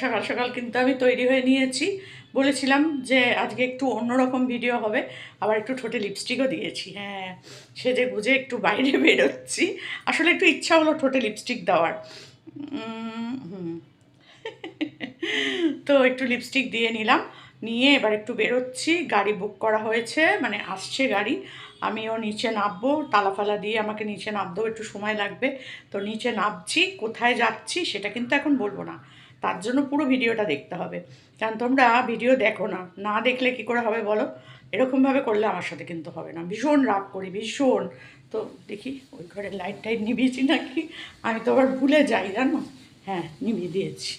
সকাল সকাল কিন্তু আমি তৈরি হয়ে নিয়েছি। বলেছিলাম যে আজকে একটু অন্যরকম ভিডিও হবে। আবার একটু ঠোঁটে লিপস্টিকও দিয়েছি। হ্যাঁ সেজে গুজে একটু বাইরে বেরোচ্ছি। আসলে একটু ইচ্ছা হলো ঠোঁটে লিপস্টিক দেওয়ার। তো একটু লিপস্টিক দিয়ে নিলাম। নিয়ে এবার একটু বেরোচ্ছি। গাড়ি বুক করা হয়েছে মানে আসছে গাড়ি। আমিও নিচে নামবো। তালাফালা দিয়ে আমাকে নিচে নামতেও একটু সময় লাগবে। তো নিচে নামছি, কোথায় যাচ্ছি সেটা কিন্তু এখন বলব না। তার জন্য পুরো ভিডিওটা দেখতে হবে। কারণ তোমরা ভিডিও দেখো না না দেখলে কি করে হবে বলো? এরকমভাবে করলে আমার সাথে কিন্তু হবে না। ভীষণ রাগ করি, ভীষণ। তো দেখি, ওই ঘরে লাইট টাইট নিভিয়েছি নাকি? আমি তো আবার ভুলে যাই, জানো? হ্যাঁ নিভিয়ে দিয়েছি।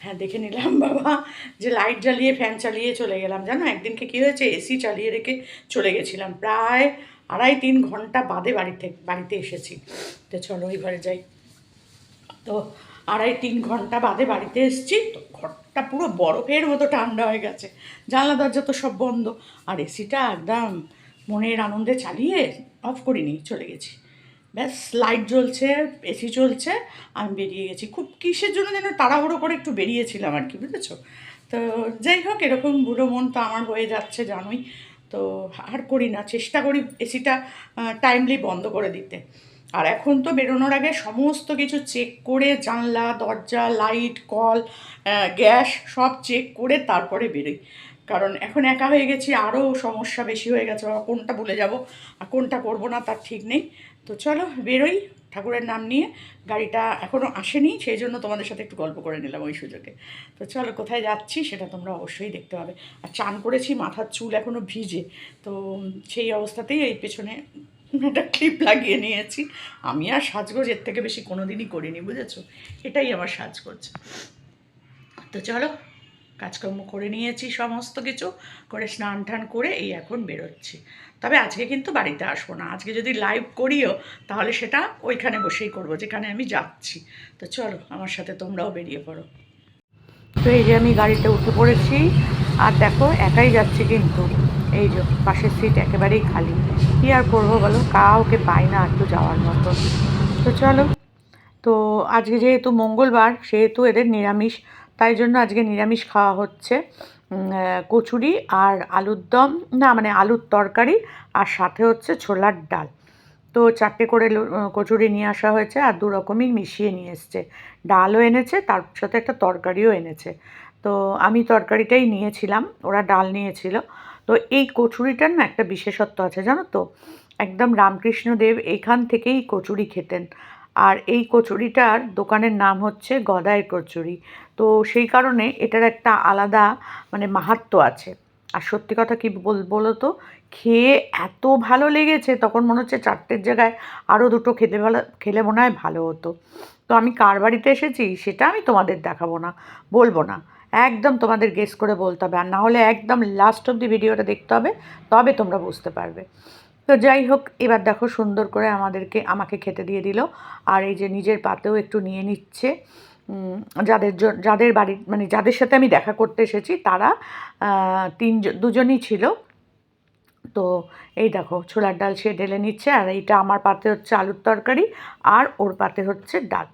হ্যাঁ দেখে নিলাম, বাবা। যে লাইট জ্বালিয়ে ফ্যান চালিয়ে চলে গেলাম, জানো? একদিনকে কী হয়েছে? এসি চালিয়ে রেখে চলে গেছিলাম। প্রায় আড়াই তিন ঘণ্টা বাদে বাড়িতে বাড়িতে এসেছি। তো চলো, ওই ঘরে যাই। তো আড়াই তিন ঘণ্টা বাদে বাড়িতে এসেছি, তো ঘরটা পুরো বরফের মতো ঠান্ডা হয়ে গেছে। জানলা, দরজা তো সব বন্ধ। আর এসিটা একদম মনের আনন্দে চালিয়ে অফ করিনি, চলে গেছি। ব্যাস, লাইট জ্বলছে, এসি চলছে, আমি বেরিয়ে গেছি। খুব কিসের জন্য যেন তাড়াহুড়ো করে একটু বেরিয়েছিলাম আর কি, বুঝেছ? তো যাই হোক, এরকম বুড়ো মন তো আমার হয়ে যাচ্ছে, জানোই। তো আর করি না, চেষ্টা করি এসিটা টাইমলি বন্ধ করে দিতে। আর এখন তো বেরোনোর আগে সমস্ত কিছু চেক করে জানলা, দরজা লাইট কল গ্যাস সব চেক করে তারপরে বেরোই। কারণ এখন একা হয়ে গেছি আরও সমস্যা বেশি হয়ে গেছে কোনটা ভুলে যাব আর কোনটা করব না তার ঠিক নেই। তো চলো, বেরোই, ঠাকুরের নাম নিয়ে। গাড়িটা এখনও আসেনি, সেই জন্য তোমাদের সাথে একটু গল্প করে নিলাম ওই সুযোগে। তো চলো, কোথায় যাচ্ছি সেটা তোমরা অবশ্যই দেখতে পাবে। আর চান করেছি, মাথার চুল এখনও ভিজে। তো সেই অবস্থাতেই এই পেছনে একটা ক্লিপ লাগিয়ে নিয়েছি। আমি আর সাজগোজ এর থেকে বেশি কোনো দিনই করিনি, বুঝেছ? এটাই আমার সাজগোজ। তো চলো, কাজকর্ম করে নিয়েছি সমস্ত কিছু, করে স্নান টান করে এই এখন বেরোচ্ছি। তবে আজকে কিন্তু বাড়িতে আসব না। আজকে যদি লাইভ করিও, তাহলে সেটা ওইখানে বসেই করব, যেখানে আমি যাচ্ছি। তো চলো, আমার সাথে তোমরাও বেরিয়ে পড়ো। তো এই যে আমি গাড়িতে উঠে পড়েছি, আর দেখো, একাই যাচ্ছি কিন্তু। এই যে পাশের সিট একেবারেই খালি। কী আর করব বলো? কাউকে পাই না একটু যাওয়ার মতো। তো চলো, তো আজকে যেহেতু মঙ্গলবার, সেহেতু এদের নিরামিষ, তাই জন্য আজকে নিরামিষ খাওয়া হচ্ছে কচুরি আর আলুর দম, না মানে আলুর তরকারি আর সাথে হচ্ছে ছোলার ডাল। তো চারটে করে কচুরি নিয়ে আসা হয়েছে আর দু রকমই মিশিয়ে নিয়ে এসছে। ডালও এনেছে, তার সাথে একটা তরকারিও এনেছে। তো আমি তরকারিটাই নিয়েছিলাম, ওরা ডাল নিয়েছিল। তো এই কচুরিটার না একটা বিশেষত্ব আছে, জানো তো? একদম রামকৃষ্ণদেব এইখান থেকেই কচুরি খেতেন। আর এই কচুরিটার দোকানের নাম হচ্ছে গদাই কচুরি। তো সেই কারণে এটার একটা আলাদা মানে মাহাত্ম্য আছে। আর সত্যি কথা কি বলো তো? খেয়ে এত ভালো লেগেছে, তখন মনে হচ্ছে চারটের জায়গায় আরও দুটো খেতে ভালো, খেলে মনে হয় ভালো হতো। তো আমি কার বাড়িতে এসেছি, সেটা আমি তোমাদের দেখাবো না, বলব না। একদম তোমাদের গেস করে বলতে হবে। আর না হলে একদম লাস্ট অব দি ভিডিওটা দেখতে হবে, তবে তোমরা বুঝতে পারবে। তো যাই হোক, এবার দেখো সুন্দর করে আমাদেরকে, আমাকে খেতে দিয়ে দিল। আর এই যে নিজের পাতেও একটু নিয়ে নিচ্ছে। যাদের যাদের বাড়ি মানে যাদের সাথে আমি দেখা করতে এসেছি, তারা তিন দুজনই ছিল। তো এই দেখো, ছোলার ডাল সে ঢেলে নিচ্ছে। আর এইটা আমার পাতে হচ্ছে আলুর তরকারি, আর ওর পাতে হচ্ছে ডাল।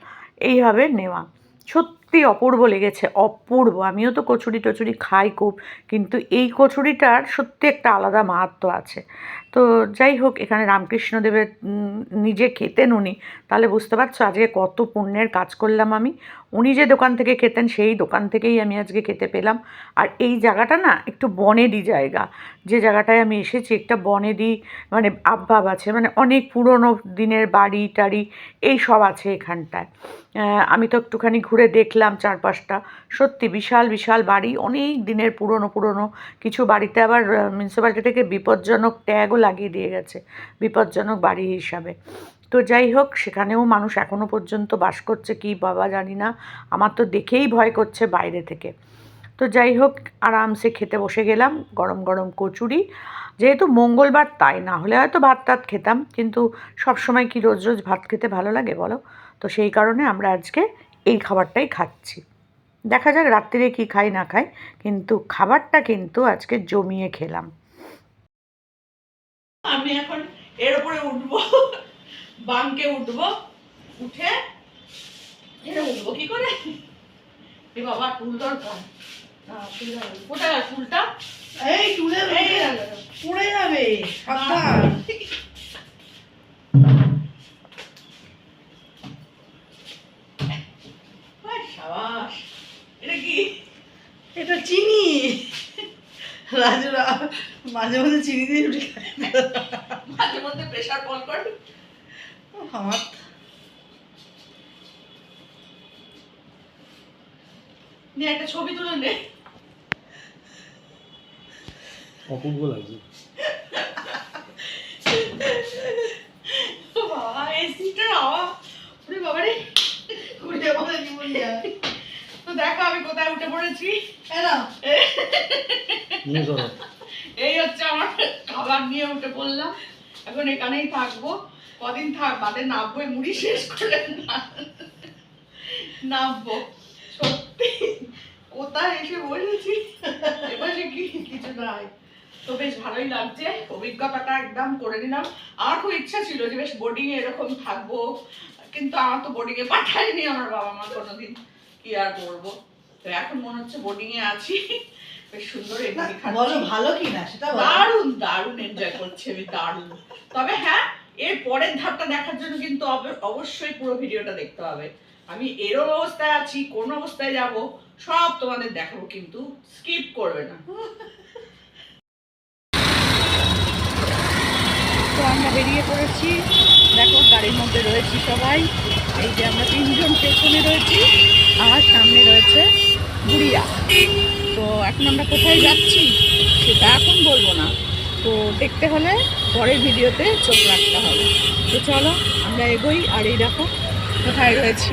এইভাবে নেওয়া। সত্যি অপূর্ব লেগেছে, অপূর্ব। আমিও তো কচুরি টচুরি খাই খুব, কিন্তু এই কচুরিটার সত্যি একটা আলাদা মাহাত্ম্য আছে। তো যাই হোক, এখানে রামকৃষ্ণদেবের নিজে খেতেন উনি। তাহলে বুঝতে পারছ, আজকে কত পুণ্যের কাজ করলাম আমি। উনি যে দোকান থেকে খেতেন, সেই দোকান থেকেই আমি আজকে খেতে পেলাম। আর এই জায়গাটা না, একটু বনেদি জায়গা। যে জায়গাটায় আমি এসেছি, একটা বনেদি মানে আবভাব আছে মানে অনেক পুরনো দিনের বাড়ি টাড়ি এই সব আছে এখানটায়। আমি তো একটুখানি ঘুরে দেখলাম। চারপাশটা। সত্যি বিশাল বিশাল বাড়ি। অনেক দিনের পুরনো পুরনো কিছু বাড়িতে আবার মিউনিসিপ্যালিটি থেকে বিপজ্জনক ট্যাগও লাগিয়ে দিয়ে গেছে, বিপজ্জনক বাড়ি হিসাবে। তো যাই হোক, সেখানেও মানুষ এখনও পর্যন্ত বাস করছে, কি বাবা জানি না। আমার তো দেখেই ভয় করছে বাইরে থেকে। তো যাই হোক, আরামসে খেতে বসে গেলাম, গরম গরম কচুরি। যেহেতু মঙ্গলবার, তাই না হলে হয়তো ভাত টাত খেতাম। কিন্তু সব সময় কি রোজ রোজ ভাত খেতে ভালো লাগে বলো? তো সেই কারণে আমরা আজকে এই খাবারটাই খাচ্ছি। দেখা যাক রাত্রিরে কি খাই না খাই কিন্তু খাবারটা কিন্তু আজকে জমিয়ে খেলাম। আমি এখন এর উপরে উঠবো বাঙ্কে উঠবো উঠে এর উঠবো কি করে? এ বাবা টুল দরকার টুল। কোথায় টুলটা এই গেল। পড়ে যাবে এটা চিনি। রাজুরা মাঝে মাঝে চিনি দিয়ে রুটি খায়। মাঝে মধ্যে প্রেশার কল করে। আমার নিয়ে একটা ছবি তুলে নে। অপূর্ব লাগছে ও বাবা এই সিটটার হাওয়া ওরে বাবা রে উঠে পড়ে জীবন যায় তো দেখো আমি কোথায় উঠে পড়েছি এরা নিয়ে চলো এই হচ্ছে আমার খাবার নিয়ে উঠে পড়লাম। এখন এখানেই থাকব। কদিন থাক, বাদে মুড়ি শেষ করে সত্যি। কোথায় এসে কি? কিছু নাই। তো বেশ ভালোই লাগছে। অভিজ্ঞতাটা একদম করে নিলাম। আমার খুব ইচ্ছা ছিল যে বেশ বোর্ডিং এ এরকম থাকব। কিন্তু আমার তো বোর্ডিং এ পাঠায়নি আমার বাবা মা কোনোদিন। কি আর করব? তো এখন মনে হচ্ছে বোর্ডিং এ আছি। বেশ সুন্দর এমনি বলো ভালো কি না সেটা দারুণ দারুণ এনজয় করছি আমি দারুণ। তবে হ্যাঁ এর পরের ধাপটা দেখার জন্য কিন্তু অব- অবশ্যই পুরো ভিডিওটা দেখতে হবে। আমি এরম অবস্থায় আছি কোন অবস্থায় যাব সব তোমাদের দেখাবো কিন্তু স্কিপ করবে না। তো আমরা বেরিয়ে পড়েছি। দেখো গাড়ির মধ্যে রয়েছি সবাই। এই যে আমরা তিনজন পেছনে রয়েছি আর সামনে রয়েছে গুড়িয়া। তো এখন আমরা কোথায় যাচ্ছি সেটা এখন বলব না। তো দেখতে হলে পরের ভিডিওতে চোখ রাখতে হবে। তো চলো, আমরা এগোই আর এই দেখো কোথায় রয়েছি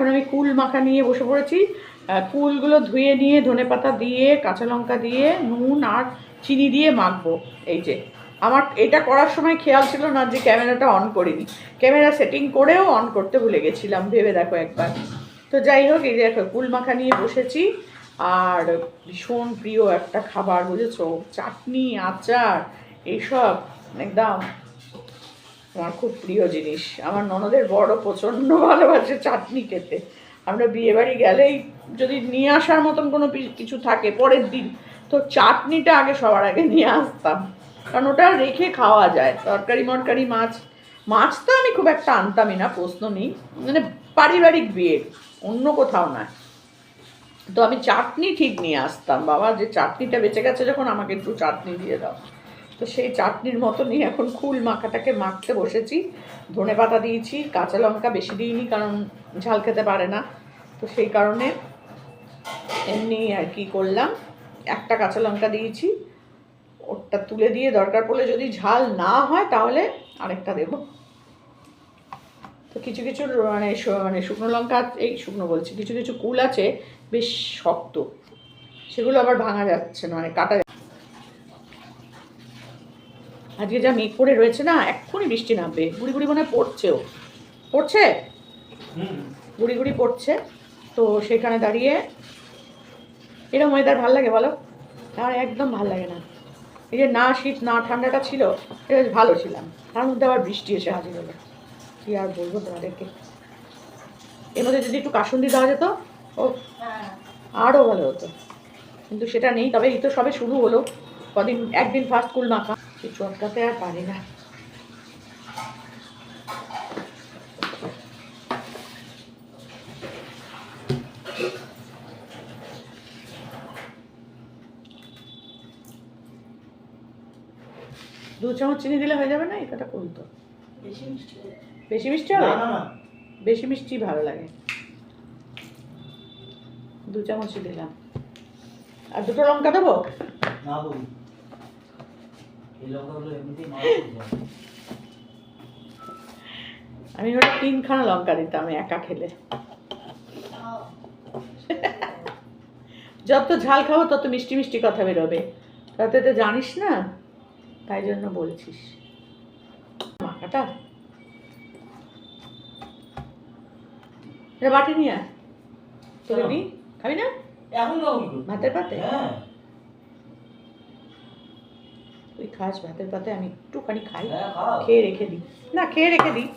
এখন আমি কুল মাখা নিয়ে বসে পড়েছি। কুলগুলো ধুয়ে নিয়ে ধনেপাতা দিয়ে, কাঁচা লঙ্কা দিয়ে, নুন আর চিনি দিয়ে মাখবো। এই যে, আমার এটা করার সময় খেয়াল ছিল না যে ক্যামেরাটা অন করিনি। ক্যামেরা সেটিং করেও অন করতে ভুলে গেছিলাম, ভেবে দেখো একবার। তো যাই হোক, এই যে দেখো, কুল মাখা নিয়ে বসেছি। আর ভীষণ প্রিয় একটা খাবার, বুঝেছ? চাটনি, আচার এইসব একদম। আমার খুব প্রিয় জিনিস। আমার ননদের বড় প্রচণ্ড ভালোবাসে চাটনি খেতে। আমরা বিয়ে বাড়ি গেলেই যদি নিয়ে আসার মতন কোনো কিছু থাকে পরের দিন, তো চাটনিটা আগে সবার আগে নিয়ে আসতাম। কারণ ওটা রেখে খাওয়া যায়। তরকারি, মরকারি, মাছ। মাছ তো আমি খুব একটা আনতামই না, প্রশ্ন নেই। মানে পারিবারিক বিয়ে, অন্য কোথাও না তো আমি চাটনি ঠিক নিয়ে আসতাম। বাবা যে চাটনিটা বেঁচে গেছে, যখন আমাকে একটু চাটনি দিয়ে দাও। তো সেই চাটনির মতনই এখন কুল মাখাটাকে মাখতে বসেছি। ধনে পাতা দিয়েছি, কাঁচা লঙ্কা বেশি দিইনি কারণ ঝাল খেতে পারে না। তো সেই কারণে এমনি আর কি করলাম। একটা কাঁচা লঙ্কা দিয়েছি। ওটা তুলে দিয়ে দরকার পড়লে যদি ঝাল না হয় তাহলে আরেকটা দেব। তো কিছু কিছু মানে মানে শুকনো লঙ্কা, এই শুকনো বলছি, কিছু কিছু কুল আছে বেশ শক্ত। সেগুলো আবার ভাঙা যাচ্ছে না মানে কাটা আজকে যা মেঘ করে রয়েছে না, এক্ষুনি বৃষ্টি নামবে। গুড়ি গুড়ি মনে হয় পড়ছেও। পড়ছে? গুড়ি গুড়ি পড়ছে। তো সেখানে দাঁড়িয়ে এরকম ওয়েদার ভালো লাগে বলো? আর একদম ভালো লাগে না। এই যে না শীত, না ঠান্ডাটা ছিল, এটা বেশ ভালো ছিলাম। তার মধ্যে আবার বৃষ্টি এসে হাজির হলো। কি আর বলব তোমাদেরকে? এর মধ্যে যদি একটু কাসুন্দি দেওয়া যেত, ও আরও ভালো হতো। কিন্তু সেটা নেই, তবে এই তো সবে শুরু হলো। কদিন, একদিন ফার্স্ট কুল মাখা। কিছু আটকাতে আর পারি না। দু চামচ চিনি দিলে হয়ে যাবে না? এটা কুল তো। বেশি মিষ্টি হবে। বেশি মিষ্টি বেশি ভালো লাগে। দু চামচই দিলাম। আর দুটো লঙ্কা দেবো না বলি এই লঙ্কাগুলো এমনিতেই মারা আমি ওটা তিনখানা লঙ্কা দিতাম একা খেলে। যত ঝাল খাব তত মিষ্টি মিষ্টি কথা বেরোবে। তাতে তো জানিস না তাই জন্য বলছিস। মাখাটা? বাটি নিয়ে তোকে খাবি? না? এখন? ভাতের পাতে? হ্যাঁ। তুই খাস ভাতের পাতে আমি একটুখানি খাই হ্যাঁ খেয়ে রেখে দিই। না খেয়ে রেখে দিই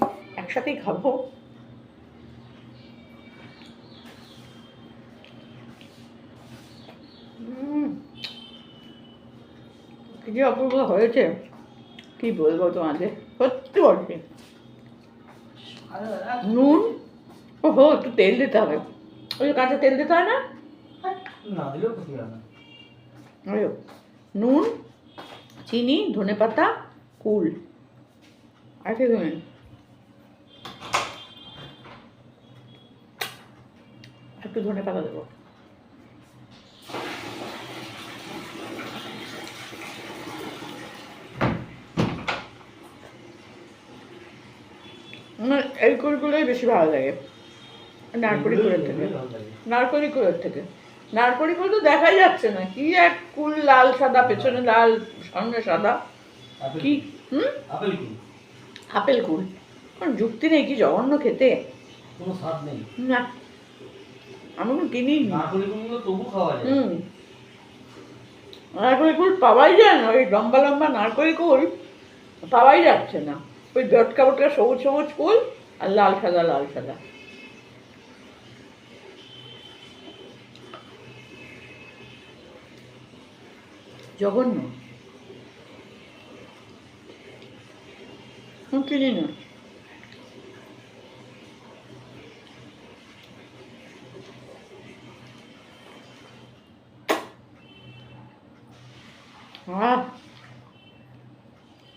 একসাথেই খাব। কি যে অপূর্ব হয়েছে কি বলব তোমাদের সত্যি বলছি। নুন? ওহো একটু তেল দিতে হবে। ওই কাঁচা তেল দিতে হয় না? না দিলেও ক্ষতি নুন? চিনি ধনে পাতা কুল। আর কি দেবেন একটু ধনে পাতা দেবো। আমার এই কুলগুলোই বেশি ভালো লাগে। নারকলি কুলের থেকে। নারকলি কুলের থেকে। নারকলি কুল তো দেখাই যাচ্ছে না। কি এক কুল লাল সাদা পেছনে লাল সামনে সাদা। কি? হুম? আপেল কুল। কারণ যুক্তি নেই কি জঘন্য খেতে? কোনো স্বাদ নেই। না। আমি কোনো কিনি তবু খাওয়া যায়। হুম। নারকলি কুল পাওয়াই যায় না। ওই লম্বা লম্বা নারকলি কুল পাওয়াই যাচ্ছে না। ওই বটকা বটকা সবুজ সবুজ কুল আর লাল সাদা লাল সাদা। জঘন্য। হুম কিনি না আহ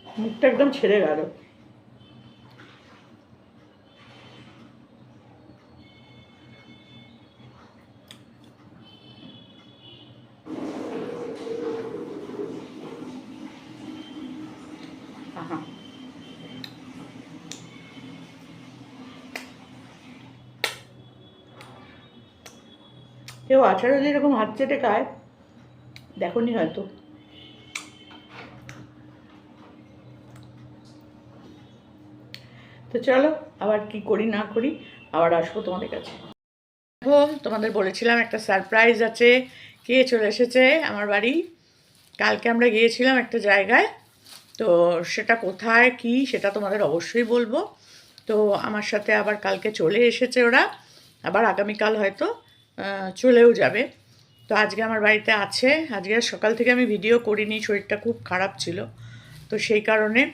মুখটা একদম ছেড়ে গেল। কেউ আচারও যদি এরকম হাত চেটে খায়, দেখনি হয়তো। তো চলো, আবার কি করি না করি, আবার আসব তোমাদের কাছে। দেখো, তোমাদের বলেছিলাম একটা সারপ্রাইজ আছে, কে চলে এসেছে আমার বাড়ি? কালকে আমরা গিয়েছিলাম একটা জায়গায়, তো সেটা কোথায়, কি, সেটা তোমাদের অবশ্যই বলব। তো আমার সাথে আবার কালকে চলে এসেছে ওরা, আবার আগামীকাল হয়তো চলেও যাবে। তো আজকে আমার বাড়িতে আছে। আজকে সকাল থেকে আমি ভিডিও করিনি শরীরটা খুব খারাপ ছিল। তো সেই কারণে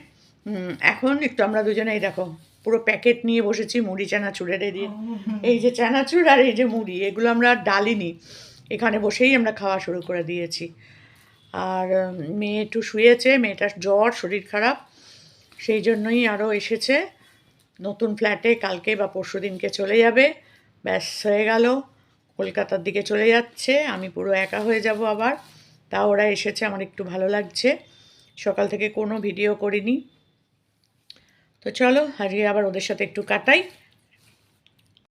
এখন একটু আমরা দুজনে এই দেখো পুরো প্যাকেট নিয়ে বসেছি মুড়ি চানাচুরের এই যে- এই যে চানাচুর আর এই যে মুড়ি এগুলো আমরা আর ডালিনি। এখানে বসেই আমরা খাওয়া শুরু করে দিয়েছি। আর মেয়ে একটু শুয়েছে মেয়েটার জ্বর শরীর খারাপ। সেই জন্যই আরও এসেছে। নতুন ফ্ল্যাটে কালকে বা পরশু দিনকে চলে যাবে। ব্যাস হয়ে গেল। কলকাতার দিকে চলে যাচ্ছে। আমি পুরো একা হয়ে যাব আবার। তা ওরা এসেছে, আমার একটু ভালো লাগছে। সকাল থেকে কোনো ভিডিও করিনি। তো চলো হারিয়ে আবার ওদের সাথে একটু কাটাই।